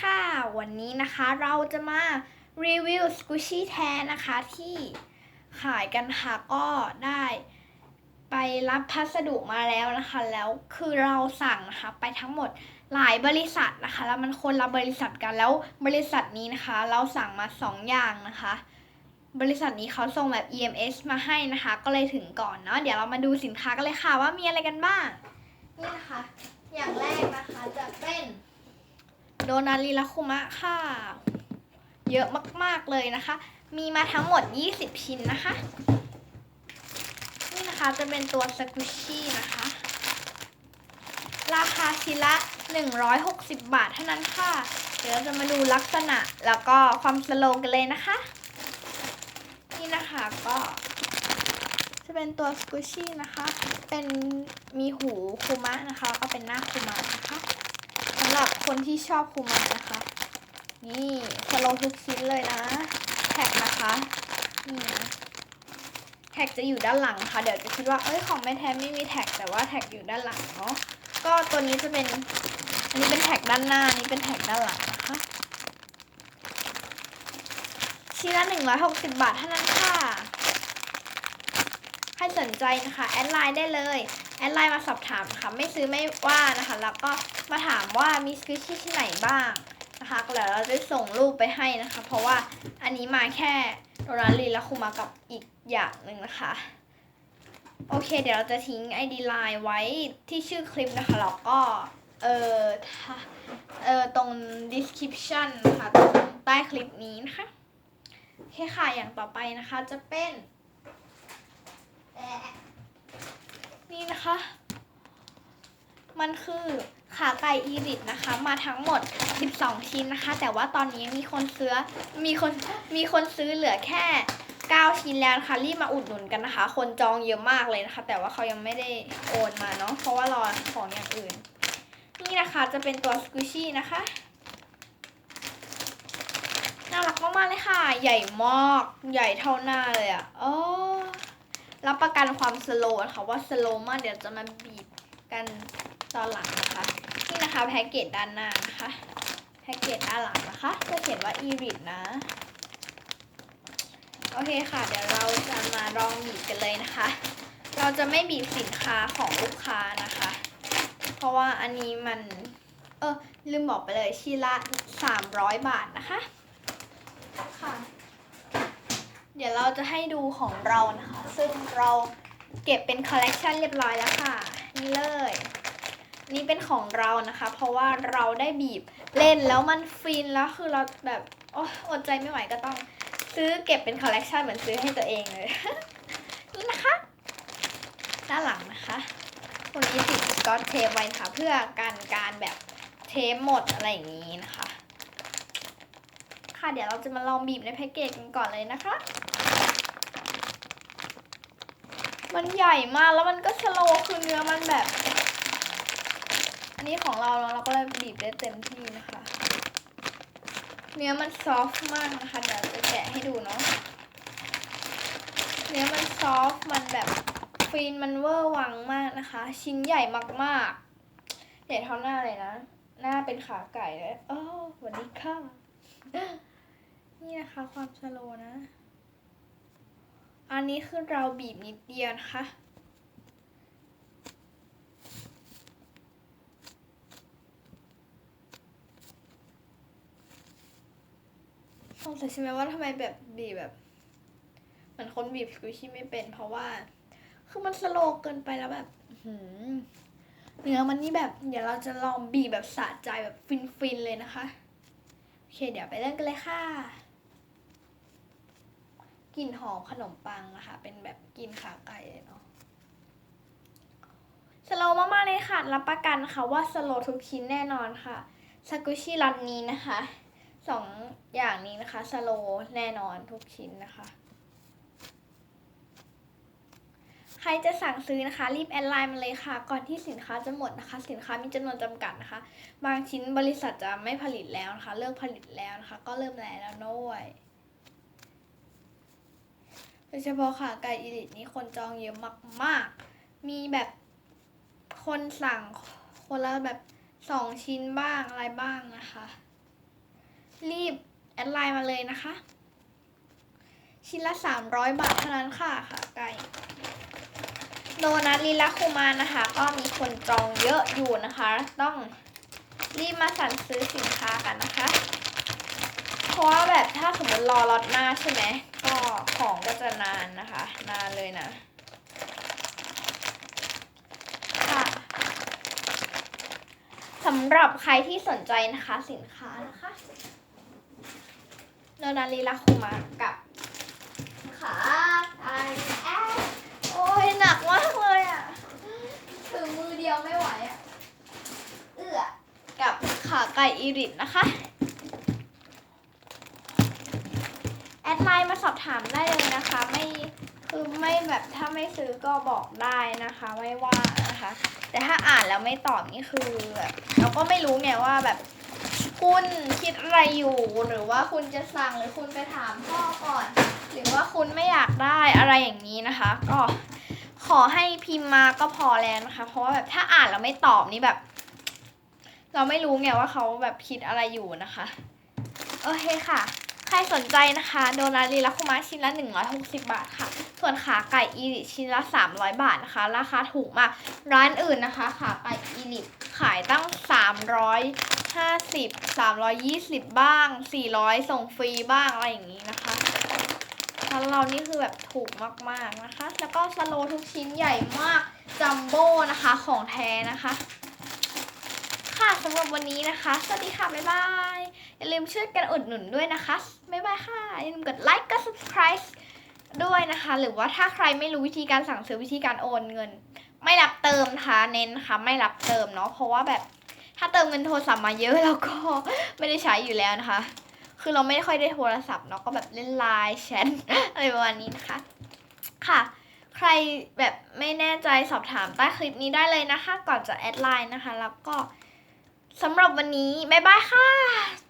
ค่ะ วันนี้นะคะเราจะมารีวิวสกูชี่แทนนะคะที่ขายกันค่ะก็ได้ไปรับพัสดุมาแล้วนะคะ แล้วคือเราสั่งนะคะไปทั้งหมดหลายบริษัทนะคะ แล้วมันคนละบริษัทกันแล้วบริษัทนี้นะคะ เราสั่งมาสองอย่างนะคะ บริษัทนี้เขาส่งแบบ EMS มาให้นะคะ ก็เลยถึงก่อนเนาะเดี๋ยวเรามาดูสินค้ากันเลยค่ะว่ามีอะไรกันบ้างนี่นะคะ อย่างแรกนะคะจะเป็น โดนาริลาคุมะค่ะ เยอะมากๆเลยนะคะ มีมาทั้งหมด 20 ชิ้นนะคะ นี่นะคะจะเป็นตัวสกุชี่นะคะ ราคาชิ้นละ 160 บาทเท่านั้นค่ะ เดี๋ยวเราจะมาดูลักษณะแล้วก็ความสโลกันเลยนะคะ นี่นะคะก็จะเป็นตัวสกุชชี่นะคะ เป็นมีหูคูมะนะคะแล้วก็เป็นหน้าคูมะนะคะสำหรับคน ที่ชอบคูมะนะคะ นี่สโลว์ทุกชิ้นเลยนะ แท็กนะคะนี่นะแท็กจะอยู่ด้านหลังค่ะ เดี๋ยวจะคิดว่าเอ้ยของแม่แท้ไม่มีแท็กแต่ว่าแท็กอยู่ด้านหลังเนาะก็ตัวนี้จะเป็น อันนี้เป็นแท็กด้านหน้านนี้เป็นแท็กด้านหลังนะคะชิ้นละ160 บาทเท่านั้นค่ะ ใครสนใจนะคะ แอดไลน์ได้เลย แอดไลน์มาสอบถามค่ะไม่ซื้อไม่ว่านะคะ แล้วก็มาถามว่ามีสกิชชี่ที่ไหนบ้างนะคะก็แล้วเราจะส่งรูปไปให้นะคะ เพราะว่าอันนี้มาแค่โดนารีและคุมากับอีกอย่างหนึ่งนะคะ โอเค เดี๋ยวเราจะทิ้ง ID ไลน์ไว้ที่ชื่อคลิปนะคะแล้วก็เออเออตรง description นะคะตรงใต้คลิปนี้นะคะโอเคค่ะอย่างต่อไปนะคะจะเป็น นี่นะคะ มันคือขาไก่อีริทนะคะ มาทั้งหมด 12 ชิ้นนะคะ แต่ว่าตอนนี้มีคนซื้อมีคนมีคนซื้อเหลือแค่ 9 ชิ้นแล้วนะคะรีบมาอุดหนุนกันนะคะ คนจองเยอะมากเลยนะคะ แต่ว่าเขายังไม่ได้โอนมาเนาะเพราะว่ารอของอย่างอื่น นี่นะคะจะเป็นตัวสกูชี่นะคะน่ารักมากๆเลยค่ะ ใหญ่มาก ใหญ่เท่าหน้าเลยอะ่ะโอ๋อ รับประกันความสโลว์นะคะว่าสโลว์มากเดี๋ยวจะมาบีบกันตอนหลังนะคะนี่นะคะแพ็กเกจด้านหน้านะคะแพ็กเกจด้านหลังนะคะจะเขียนว่าอีริทนะโอเคค่ะ เดี๋ยวเราจะมาลองบีบกันเลยนะคะ เราจะไม่บีบสินค้าของลูกค้านะคะ เพราะว่าอันนี้มัน เออลืมบอกไปเลยชิ้นละ300 บาทนะคะค่ะ เดี๋ยวเราจะให้ดูของเรานะคะ ซึ่งเราเก็บเป็นคอลเลกชันเรียบร้อยแล้วค่ะ นี่เลย นี่เป็นของเรานะคะ เพราะว่าเราได้บีบเล่นแล้วมันฟินแล้วคือเราแบบโอ้อดใจไม่ไหวก็ต้องซื้อเก็บเป็นคอลเลกชันเหมือนซื้อให้ตัวเองเลยนี่นะคะด้านหลังนะคะคนนี้ติดสกอตเทปไว้ค่ะเพื่อการการแบบเทปหมดอะไรอย่างนี้นะคะ ค่ะ เดี๋ยวเราจะมาลองบีบในแพ็กเกจกันก่อนเลยนะคะ มันใหญ่มากแล้วมันก็สโลคือเนื้อมันแบบ อันนี้ของเราเราก็เลยบีบได้เต็มที่นะคะ เนื้อมันซอฟต์มากนะคะ เดี๋ยวจะแกะให้ดูเนาะ เนื้อมันซอฟต์มันแบบฟีนมันเวอร์วังมากนะคะ ชิ้นใหญ่มากๆ ใหญ่เท่าหน้าเลยนะ หน้าเป็นขาไก่เลยโอ้สวัสดีค่ะ นี่นะคะความสโลนะ อันนี้คือเราบีบนิดเดียวนะคะสงสัยใช่ไหมว่าทำไมแบบบีบแบบเหมือนคนบีบสกูชี่ไม่เป็น เพราะว่า คือมันสโลเกินไปแล้วแบบหือเนื้อมันนี่แบบ เดี๋ยวเราจะลองบีบแบบสะใจแบบฟินๆเลยนะคะ โอเค เดี๋ยวไปเล่นกันเลยค่ะ กลิ่นหอมขนมปังนะคะ เป็นแบบกลิ่นขาไก่เลยเนาะสโลว์มากๆเลยค่ะรับประกันค่ะว่าสโลว์ทุกชิ้นแน่นอนค่ะสกุชี่รันนี้นะคะสองอย่างนี้นะคะสโลว์แน่นอนทุกชิ้นนะคะ ใครจะสั่งซื้อนะคะ รีบแอดไลน์มาเลยค่ะ ก่อนที่สินค้าจะหมดนะคะ สินค้ามีจำนวนจำกัดนะคะ บางชิ้นบริษัทจะไม่ผลิตแล้วนะคะ เลิกผลิตแล้วนะคะ ก็เริ่มแล้วแล้วด้วย โดยเฉพาะค่ะไก่อีลิทนี้คนจองเยอะมาก ๆ มีแบบคนสั่งคนละแบบสองชิ้นบ้างอะไรบ้างนะคะ รีบแอดไลน์มาเลยนะคะ ชิ้นละ 300 บาทเท่านั้นค่ะค่ะไก่โดนัทลีลาคูมานะคะ ก็มีคนจองเยอะอยู่นะคะ ต้องรีบมาสั่งซื้อสินค้ากันนะคะ เพราะว่าแบบถ้าสมมติรอล็อตหน้าใช่ไหม ของก็จะนานนะคะ นานเลยนะค่ะสำหรับใครที่สนใจนะคะสินค้านะคะโนนาลีลาคูมากับขาไอแอดโอ้ยหนักมากเลยอะถือมือเดียวไม่ไหวอะเอื้อกับขาไก่อีริตนะคะ แอดไลน์มาสอบถามได้เลยนะคะ ไม่คือไม่แบบถ้าไม่ซื้อก็บอกได้นะคะ ไม่ว่านะคะ แต่ถ้าอ่านแล้วไม่ตอบนี่คือแบบเราก็ไม่รู้ไงว่าแบบคุณคิดอะไรอยู่หรือว่าคุณจะสั่งหรือคุณไปถามพ่อก่อน หรือว่าคุณไม่อยากได้อะไรอย่างนี้นะคะ ก็ขอให้พิมพ์มาก็พอแล้วนะคะ เพราะว่าแบบถ้าอ่านแล้วไม่ตอบนี่แบบ เราไม่รู้ไงว่าเขาแบบคิดอะไรอยู่นะคะ โอเคค่ะ ใครสนใจนะคะ โดนารีลัคุมะชิ้นละ 160 บาทค่ะ ส่วนขาไก่อีลิชิ้นละ 300 บาทนะคะ ราคาถูกมากร้านอื่นนะคะ ขาไก่อีลิขายตั้ง 350 320 บ้าง 400 ส่งฟรีบ้างอะไรอย่างนี้นะคะร้านเรานี่คือแบบถูกมากๆนะคะ แล้วก็สโลว์ทุกชิ้นใหญ่มากจัมโบ้นะคะของแท้นะคะค่ะสำหรับวันนี้นะคะ สวัสดีค่ะ บ๊ายบาย อย่าลืมช่วยกันอุดหนุนด้วยนะคะ บ๊ายบายค่ะอย่าลืมกดไลค์กด subscribe ด้วยนะคะ หรือว่าถ้าใครไม่รู้วิธีการสั่งซื้อวิธีการโอนเงิน ไม่รับเติมนะคะเน้นนะคะไม่รับเติมเนาะเพราะว่าแบบถ้าเติมเงินโทรศัพท์มาเยอะเราก็ไม่ได้ใช้อยู่แล้วนะคะ คือเราไม่ค่อยได้โทรศัพท์เนาะก็แบบเล่นไลน์แชทอะไรประมาณนี้นะคะ ค่ะ ใครแบบไม่แน่ใจสอบถามใต้คลิปนี้ได้เลยนะคะ ก่อนจะแอดไลน์นะคะ แล้วก็สำหรับวันนี้บ๊ายบายค่ะ